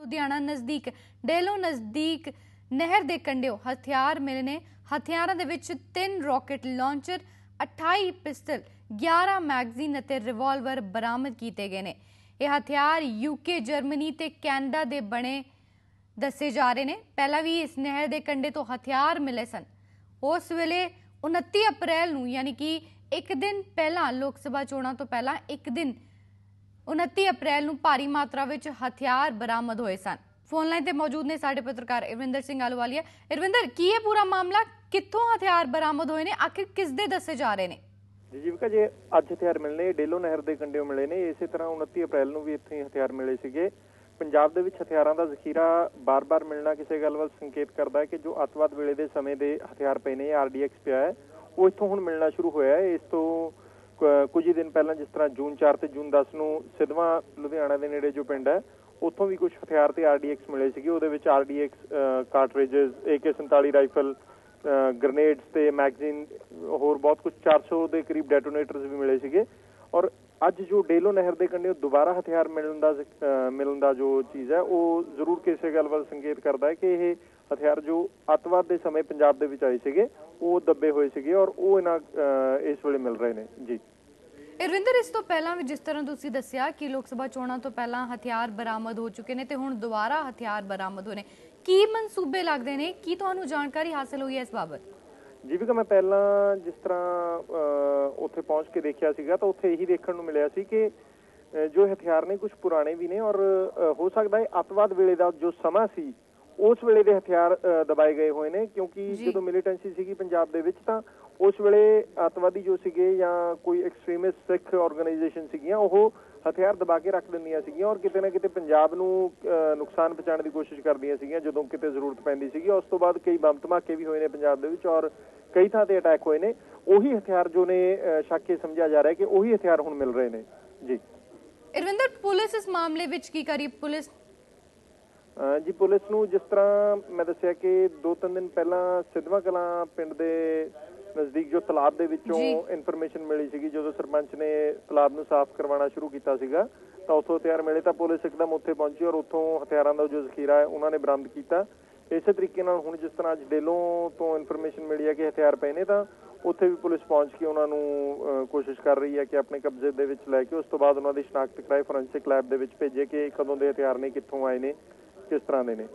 ਲੁਧਿਆਣਾ ਨਜ਼ਦੀਕ, ਡੇਲੋ ਨਜ਼ਦੀਕ ਨਹਿਰ ਦੇ ਕੰਢਿਓ ਹਥਿਆਰ ਮਿਲੇ ਨੇ। ਹਥਿਆਰਾਂ ਦੇ ਵਿੱਚ ਤਿੰਨ ਰਾਕੇਟ ਲਾਂਚਰ 28 ਪਿਸਟਲ 11 ਮੈਗਜ਼ੀਨ ਅਤੇ ਰਿਵਾਲਵਰ ਬਰਾਮਦ ਕੀਤੇ ਗਏ ਨੇ। ਇਹ ਹਥਿਆਰ ਯੂਕੇ ਜਰਮਨੀ ਤੇ ਕੈਨੇਡਾ ਦੇ ਬਣੇ ਦੱਸੇ ਜਾ ਰਹੇ ਨੇ। ਪਹਿਲਾਂ ਵੀ ਇਸ ਨਹਿਰ ਦੇ ਕੰਢੇ ਤੋਂ ਹਥਿਆਰ ਮਿਲੇ ਸਨ। ਉਸ ਵੇਲੇ 29 ਅਪ੍ਰੈਲ ਨੂੰ, ਯਾਨੀ ਕਿ ਇੱਕ ਦਿਨ ਪਹਿਲਾਂ ਲੋਕ ਸਭਾ ਚੋਣਾਂ ਤੋਂ ਪਹਿਲਾਂ ਇੱਕ ਦਿਨ 29 ਅਪ੍ਰੈਲ ਨੂੰ ਭਾਰੀ ਮਾਤਰਾ ਵਿੱਚ ਹਥਿਆਰ ਬਰਾਮਦ ਹੋਏ ਸਨ। ਫੋਨ ਲਾਈਨ ਤੇ ਮੌਜੂਦ ਨੇ ਸਾਡੇ ਪੱਤਰਕਾਰ ਇਰਵਿੰਦਰ ਸਿੰਘ ਆਲੂਵਾਲੀਆ ਇਰਵਿੰਦਰ ਕੀ ਇਹ ਪੂਰਾ ਮਾਮਲਾ? ਕਿੱਥੋਂ ਹਥਿਆਰ ਬਰਾਮਦ ਹੋਏ ਨੇ? ਆਖਿਰ ਕਿਸ ਦੇ ਦੱਸੇ ਜਾ ਰਹੇ ਨੇ? ਜੀ ਜੀਵਕਾ ਜੇ ਅੱਜ ਹਥਿਆਰ ਮਿਲਨੇ ਡੇਲੋ ਨਹਿਰ ਦੇ ਕੰਢਿਓ ਮਿਲੇ ਨੇ, ਇਸੇ ਤਰ੍ਹਾਂ 29 ਅਪ੍ਰੈਲ ਨੂੰ ਵੀ ਇੱਥੇ ਹਥਿਆਰ ਮਿਲੇ ਸੀਗੇ। ਪੰਜਾਬ ਦੇ ਵਿੱਚ ਹਥਿਆਰਾਂ ਦਾ ਜ਼ਖੀਰਾ ਬਾਰ-ਬਾਰ ਮਿਲਣਾ ਕਿਸੇ ਗੱਲ ਵੱਲ ਸੰਕੇਤ ਕਰਦਾ ਹੈ ਕਿ ਜੋ ਅੱਤਵਾਦ ਵੇਲੇ ਦੇ ਸਮੇਂ ਦੇ ਹਥਿਆਰ ਪਏ ਨੇ ਆਰਡੀਐਕਸ ਪਿਆ ਹੈ, ਉਹ ਇੱਥੋਂ ਹੁਣ ਮਿਲਣਾ ਸ਼ੁਰੂ ਹੋਇਆ ਹੈ। ਇਸ ਤੋਂ ਕੁਝ ਹੀ ਦਿਨ ਪਹਿਲਾਂ ਜਿਸ ਤਰ੍ਹਾਂ ਜੂਨ 4 ਤੇ ਜੂਨ 10 ਨੂੰ ਸਿਧਵਾਂ ਲੁਧਿਆਣਾ ਦੇ ਨੇੜੇ ਜੋ ਪਿੰਡ ਹੈ, ਉੱਥੋਂ ਵੀ ਕੁਝ ਹਥਿਆਰ ਤੇ ਆਰਡੀਐਕਸ ਮਿਲੇ ਸੀਗੇ। ਉਹਦੇ ਵਿੱਚ ਆਰਡੀਐਕਸ ਕਾਰਟ੍ਰਿਜਸ AK47 ਰਾਈਫਲ ਗ੍ਰਨੇਡਸ ਤੇ ਮੈਗਜ਼ੀਨ, ਹੋਰ ਬਹੁਤ ਕੁਝ 400 ਦੇ ਕਰੀਬ ਡੈਟੋਨੇਟਰਸ ਵੀ ਮਿਲੇ ਸੀਗੇ। ਔਰ ਅੱਜ ਜੋ ਡੇਲੋ ਨਹਿਰ ਦੇ ਕੰਢੇ ਦੁਬਾਰਾ ਹਥਿਆਰ ਮਿਲਣ ਦਾ ਮਿਲਣ ਦਾ ਜੋ ਚੀਜ਼ ਹੈ, ਉਹ ਜ਼ਰੂਰ ਕਿਸੇ ਗੱਲ ਵੱਲ ਸੰਕੇਤ ਕਰਦਾ ਹੈ ਕਿ ਇਹ ਹਥਿਆਰ ਜੋ ਅੱਤਵਾਦ ਦੇ ਸਮੇਂ ਪੰਜਾਬ ਦੇ ਵਿੱਚ ਆਏ ਸੀਗੇ, ਉਹ ਦੱਬੇ ਹੋਏ ਸੀਗੇ ਔਰ ਉਹ ਇਹਨਾਂ ਇਸ ਵੇਲੇ ਮਿਲ ਰਹੇ ਨੇ। ਜੀ। ਇਰਵਿੰਦਰ ਇਸ ਤੋਂ ਪਹਿਲਾਂ ਵੀ ਜਿਸ ਤਰ੍ਹਾਂ ਤੁਸੀਂ ਦੱਸਿਆ ਕਿ ਲੋਕ ਸਭਾ ਚੋਣਾਂ ਤੋਂ ਪਹਿਲਾਂ ਹਥਿਆਰ ਬਰਾਮਦ ਹੋ ਚੁੱਕੇ ਨੇ ਤੇ ਹੁਣ ਦੁਬਾਰਾ ਹਥਿਆਰ ਬਰਾਮਦ ਹੋਏ ਨੇ, ਕੀ ਮਨਸੂਬੇ ਲੱਗਦੇ ਨੇ? ਕੀ ਤੁਹਾਨੂੰ ਜਾਣਕਾਰੀ ਹਾਸਲ ਹੋਈ ਹੈ ਇਸ ਬਾਬਤ? ਜੀਵਿਕਾ ਮੈਂ ਪਹਿਲਾਂ ਜਿਸ ਤਰ੍ਹਾਂ ਉੱਥੇ ਪਹੁੰਚ ਕੇ ਦੇਖਿਆ ਸੀਗਾ ਤਾਂ ਉੱਥੇ ਇਹੀ ਦੇਖਣ ਨੂੰ ਮਿਲਿਆ ਸੀ ਕਿ ਜੋ ਹਥਿਆਰ ਨੇ ਕੁਝ ਪੁਰਾਣੇ ਵੀ ਨੇ ਔਰ ਹੋ ਸਕਦਾ ਹੈ ਅੱਤਵਾਦ ਵੇਲੇ ਦਾ ਜੋ ਸਮਾਂ ਸੀ ਉਸ ਵੇਲੇ ਦੇ ਹਥਿਆਰ ਦਬਾਏ ਗਏ ਹੋਏ ਨੇ ਕਿਉਂਕਿ। ਜਦੋਂ ਮਿਲੀਟੈਂਸੀ ਸੀਗੀ ਪੰਜਾਬ ਦੇ ਵਿੱਚ ਤਾਂ ਉਸ ਵੇਲੇ ਅੱਤਵਾਦੀ ਜੋ ਸੀਗੇ ਜਾਂ ਕੋਈ ਐਕਸਟ੍ਰੀਮਿਸਟ ਸਿੱਖ ਆਰਗੇਨਾਈਜੇਸ਼ਨ ਸੀਗੀਆਂ ਉਹ ਹਥਿਆਰ ਦਬਾ ਕੇ ਰੱਖ ਦਿੰਦੀਆਂ ਸੀਗੀਆਂ ਔਰ ਕਿਤੇ ਨਾ ਕਿਤੇ ਪੰਜਾਬ ਨੂੰ ਨੁਕਸਾਨ ਪਹੁੰਚਾਉਣ ਦੀ ਕੋਸ਼ਿਸ਼ ਕਰਦੀਆਂ ਸੀਗੀਆਂ ਜਦੋਂ ਕਿਤੇ ਜ਼ਰੂਰਤ ਪੈਂਦੀ ਸੀਗੀ। ਉਸ ਤੋਂ ਬਾਅਦ ਕਈ ਬੰਬ ਧਮਾਕੇ ਵੀ ਹੋਏ ਨੇ ਪੰਜਾਬ ਦੇ ਵਿੱਚ ਔਰ ਕਈ ਥਾਂ ਤੇ ਅਟੈਕ ਹੋਏ ਨੇ। ਉਹੀ ਹਥਿਆਰ ਜੋ ਨੇ ਸ਼ੱਕ ਇਹ ਸਮਝਿਆ ਜਾ ਰਿਹਾ ਕਿ ਉਹੀ ਹਥਿਆਰ ਹੁਣ ਮਿਲ ਰਹੇ ਨੇ। ਜੀ। ਇਰਵਿੰਦਰ ਪੁਲਿਸ ਇਸ ਮਾਮਲੇ ਵਿੱਚ ਕੀ ਕਰੀ? ਪੁਲਿਸ ਜੀ ਪੁਲਿਸ ਨੂੰ ਜਿਸ ਤਰ੍ਹਾਂ ਮੈਂ ਦੱਸਿਆ ਕਿ ਦੋ ਤਿੰਨ ਦਿਨ ਪਹਿਲਾਂ ਸਿਧਵਾ ਕਲਾਂ ਪਿੰਡ ਦੇ ਨਜ਼ਦੀਕ ਜੋ ਤਲਾਬ ਦੇ ਵਿੱਚੋਂ। ਇਨਫੋਰਮੇਸ਼ਨ ਮਿਲੀ ਸੀਗੀ ਜਦੋਂ ਸਰਪੰਚ ਨੇ ਤਲਾਬ ਨੂੰ ਸਾਫ਼ ਕਰਵਾਉਣਾ ਸ਼ੁਰੂ ਕੀਤਾ ਸੀਗਾ ਤਾਂ ਉੱਥੋਂ ਹਥਿਆਰ ਮਿਲੇ ਤਾਂ ਪੁਲਿਸ ਇੱਕਦਮ ਉੱਥੇ ਪਹੁੰਚੀ ਔਰ ਉੱਥੋਂ ਹਥਿਆਰਾਂ ਦਾ ਜੋ ਜ਼ਖੀਰਾ ਹੈ ਉਹਨਾਂ ਨੇ ਬਰਾਮਦ ਕੀਤਾ ਇਸੇ ਤਰੀਕੇ ਨਾਲ ਹੁਣ ਜਿਸ ਤਰ੍ਹਾਂ ਅੱਜ ਡੇਲੋਂ ਤੋਂ ਇਨਫੋਰਮੇਸ਼ਨ ਮਿਲੀ ਹੈ ਕਿ ਹਥਿਆਰ ਪਏ ਨੇ ਤਾਂ ਉੱਥੇ ਵੀ ਪੁਲਿਸ ਪਹੁੰਚ ਕੇ ਉਹਨਾਂ ਨੂੰ ਕੋਸ਼ਿਸ਼ ਕਰ ਰਹੀ ਹੈ ਕਿ ਆਪਣੇ ਕਬਜ਼ੇ ਦੇ ਵਿੱਚ ਲੈ ਕੇ ਉਸ ਤੋਂ ਬਾਅਦ ਉਹਨਾਂ ਦੀ ਸ਼ਨਾਖਤ ਕਰਾਏ ਫੋਰੈਂਸਿਕ ਲੈਬ ਦੇ ਵਿੱਚ ਭੇਜੇ ਕਿ ਕਦੋਂ ਦੇ ਹਥਿਆਰ ਨੇ ਕਿੱਥੋਂ ਆਏ ਨੇ ਕਿਸ ਤਰ੍ਹਾਂ ਦੇ ਨੇ